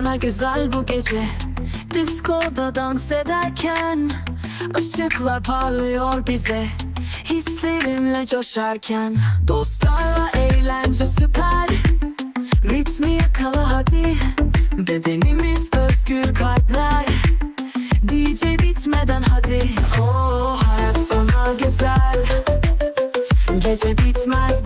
bana güzel bu gece. Diskoda dans ederken Işıklar parlıyor bize. Hislerimle coşarken. Dostlarla eğlence süper. Ritmi yakala hadi. Bedenimiz özgür kalpler. DJ bitmeden hadi. Oh hayat bana güzel. Gece bitmez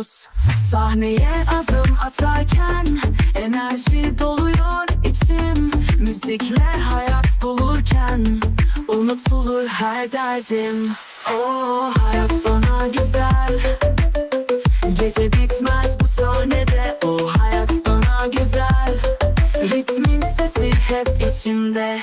kayboluruz Sahneye adım atarken Enerji doluyor içim. Müzikle hayat bulurken Unutulur her derdim. Oh hayat bana güzel. Gece bitmez bu sahnede. Oh hayat bana güzel. Ritmin sesi hep içimde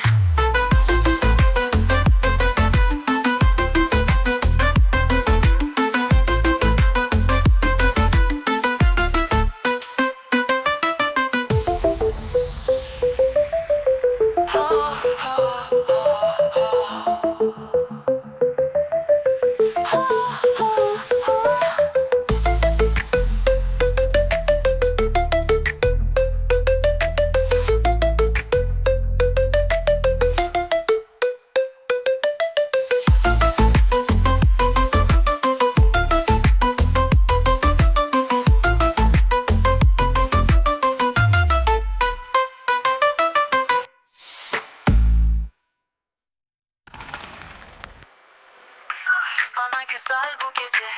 güzel bu gece.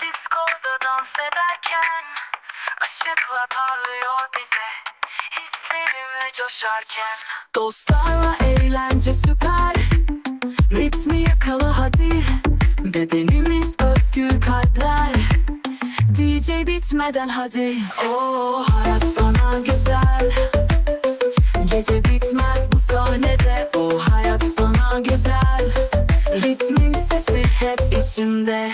Diskoda dans ederken Işıklar parlıyor bize. Hislerimle coşarken. Dostlarla eğlence süper. Ritmi yakala hadi. Bedenimiz özgür kalpler. DJ bitmeden hadi. Oh hayat bana güzel. Gece bitmez hep içimde